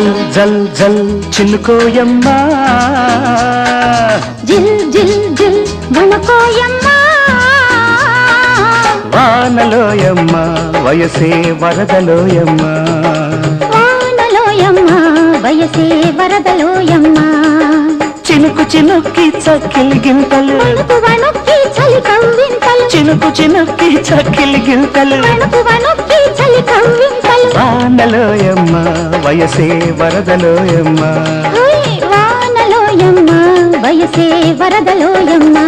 జల్ జల్ చిన్నుకోయమ్మా. జిల్ జిల్ జిల్ వణకోయమ్మా. వానలోయమ్మ వయసే వరదలోయమ్మా. వానలోయమ్మా వయసే వరదలోయమ్మా. చినుకు చినుక్కి చక్కిలి గింతలు. వణుకు వణుక్కి చలి కవ్వింతలు. చినుకు చినుక్కి చక్కిలి గింతలు. వణుకు వణుక్కి చలి కవ్వింతలు. వయసే వరదలోయమ్మా. ఓయ్ వానలోయమ్మా వయసే వరదలోయమ్మా.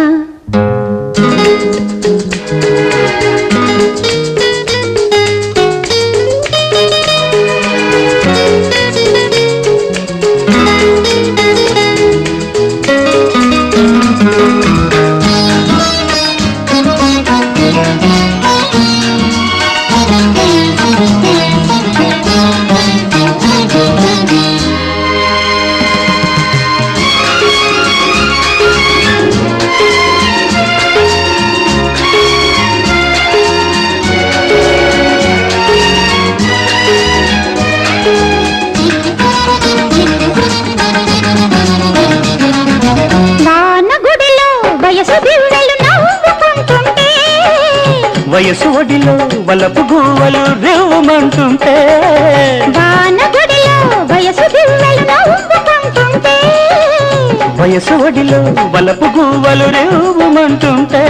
వయసు ఒడిలో వలపు గువ్వలు రేవుమంటుంటే. వయసు ఒడిలో వలపు గువ్వలు రేవుమంటుంటే.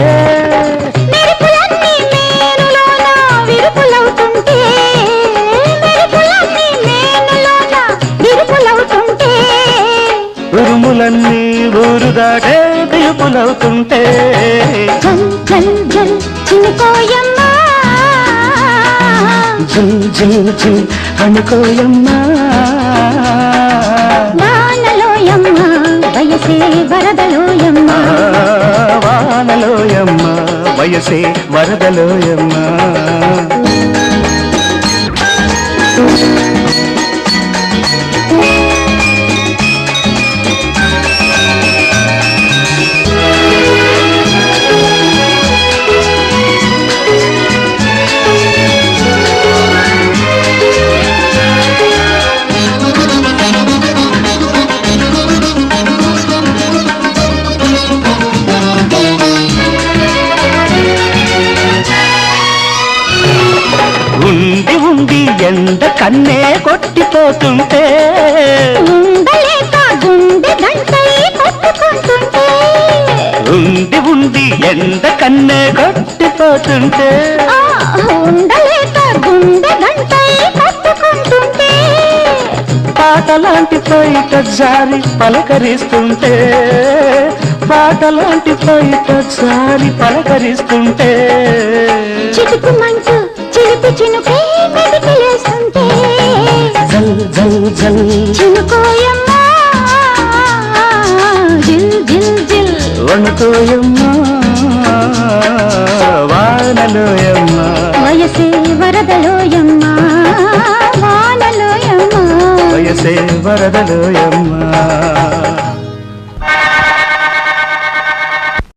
ఉరుములన్నీ ఊరు దాటే పిలుపులవుతుంటే. జల్ జల్ జల్ చినుకోయమ్మా జిల్ జిల్ జిల్ అనుకోయమ్మా. వానలోయమ్మా వయసే వరదలోయమ్మా. వానలోయమ్మ వయసే వరదలోయమ్మా. ఉండి ఉండి ఎండ కన్నే కొట్టిపోతుంటే. ఉండి ఉండి ఎండ కన్నే కొట్టిపోతుంటే. పాటలాంటి పైట జారి పలకరిస్తుంటే. పాటలాంటి పైట జారి పలకరిస్తుంటే. చిటుకు మంచు చిలిపి చినుకే మెదికలేస్తుంటే జల్ జల్ జల్. చినుకోయమ్మా. జిల్ జిల్ జిల్. వణుకోయమ్మా వానలోయమ్మా. వయసే వరదలోయమ్మా వానలోయమ్మా. వయసే వరదలోయమ్మా.